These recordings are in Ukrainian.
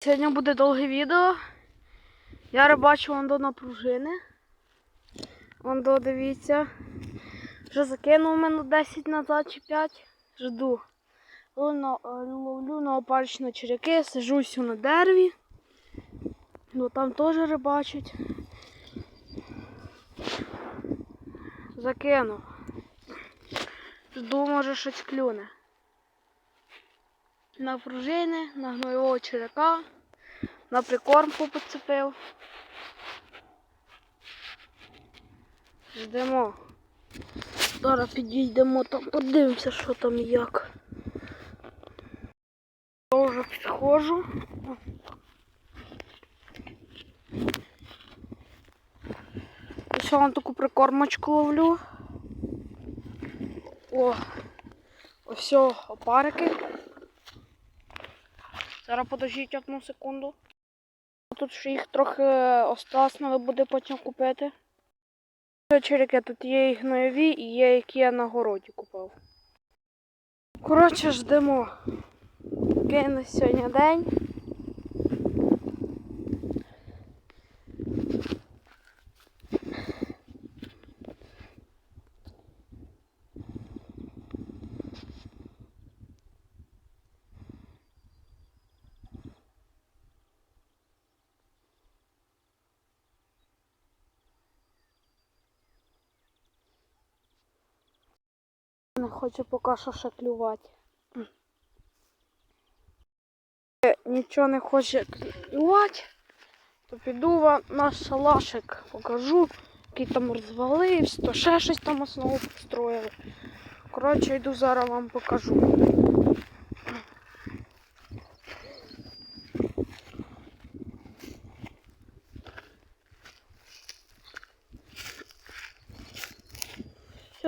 Сьогодні буде довге відео. Я рибачу вон до на пружини. Вон до, дивіться. Вже закинув минут 10 назад чи 5. Жду. Ловлю на, е, опаричні черяки, сижусь на дереві. Ну там теж рибачать. Закинув. Жду, може щось клюне. На пружини, на гноєвого черяка, на прикормку поцепив. Ждемо. Зараз підійдемо там, подивимося, що там і як. Я вже підходжу. Ще вам таку прикормочку ловлю. О, ось опарики. Зараз подождіть одну секунду. Тут ще їх трохи осталось, але буде потім купити. Череки, тут є і гнойові і є, які я на городі купив. Коротше, ждемо. Який на сьогодні день. Не хоче поки що ще клювати. Е, Нічого не хоче клювати, то піду вам наш шалашик покажу, який там розвалився, то ще щось там основу построїли. Коротше, йду зараз вам покажу.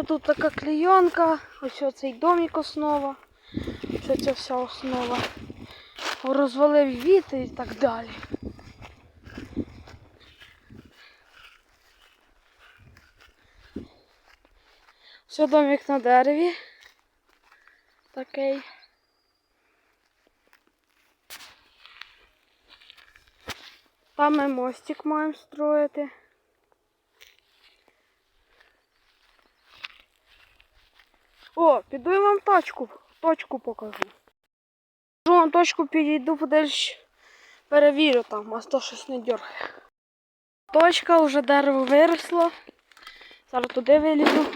Що тут така клейонка, ось оцей домик основа, це вся основа. Розвалив віти і так далі. Все домик на дереві. Такий. Там ми мостик маємо строїти. О, піду я вам точку, точку покажу. Кажу вам точку підійду, подальше перевірю там, а то щось не дергає. Точка, вже дерево виросло. Зараз туди вилізу.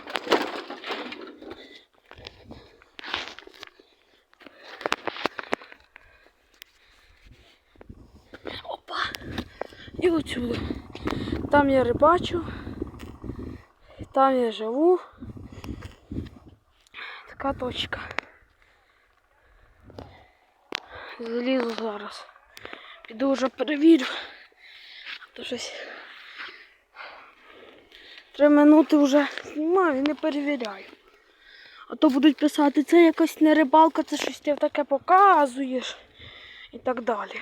Опа! І отсюди. Там я рибачу, там я живу. Така точка. Залізу зараз. Піду вже перевірю. То щось. Три минути вже знімаю і не перевіряю. А то будуть писати, це якась не рибалка, це щось ти таке показуєш і так далі.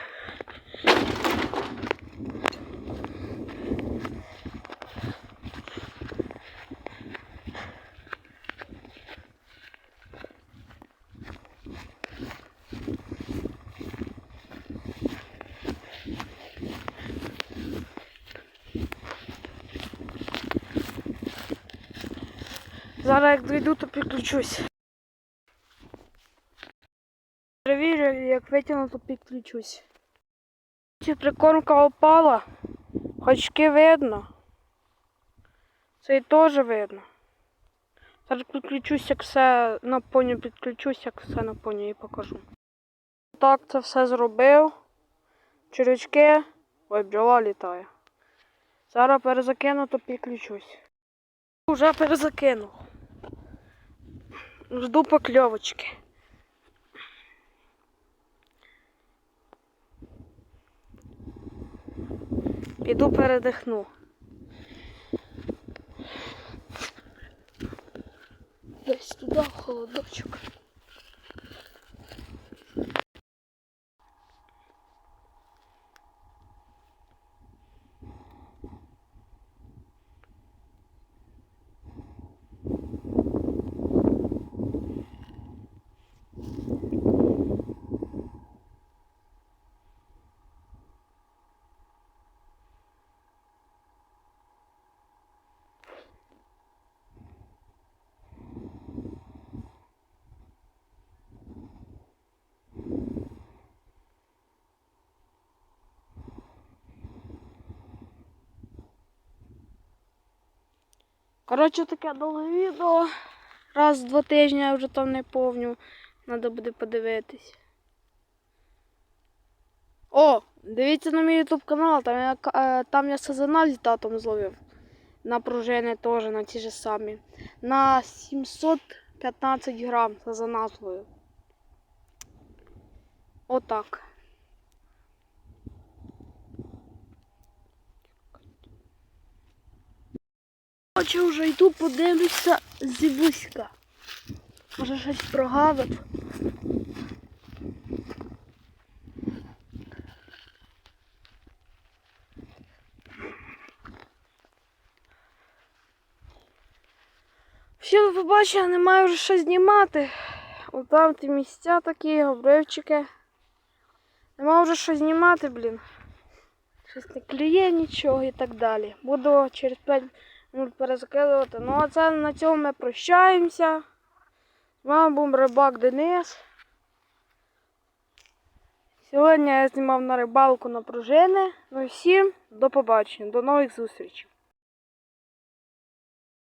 Зараз як дойду, то підключусь. Перевірю, як витягну, то підключусь. Прикормка опала, Хочки видно. Це і теж видно. Зараз підключусь, як все на поню підключусь, як все на поню і покажу. Так, це все зробив. Черечки. Ой, бджола літає. Зараз перезакину, то підключусь. Уже перезакинув. Жду поклевочки. Піду передихну. Десь туди в холодочок. Коротше, таке довге відео. Раз в два тижні я вже там не повню. Треба буде подивитись. О, дивіться на мій ютуб канал, там я, е, там я сазана з татом зловив. На пружини теж, на ті ж самі. На 715 грам сазана зловив. Отак. Отже, вже йду подивлюся зібуська. Може щось прогавив. Всі ви побачили, немає вже що знімати. От там ті місця такі, обривчики. Нема вже що знімати, блін. Щось не клює нічого і так далі. Буду через 5 минут перезакидувати. Ну а це на цьому ми прощаємося. З вами був рибак Денис. Сьогодні я знімав на рибалку на пружини. Ну і всім до побачення, до нових зустрічей.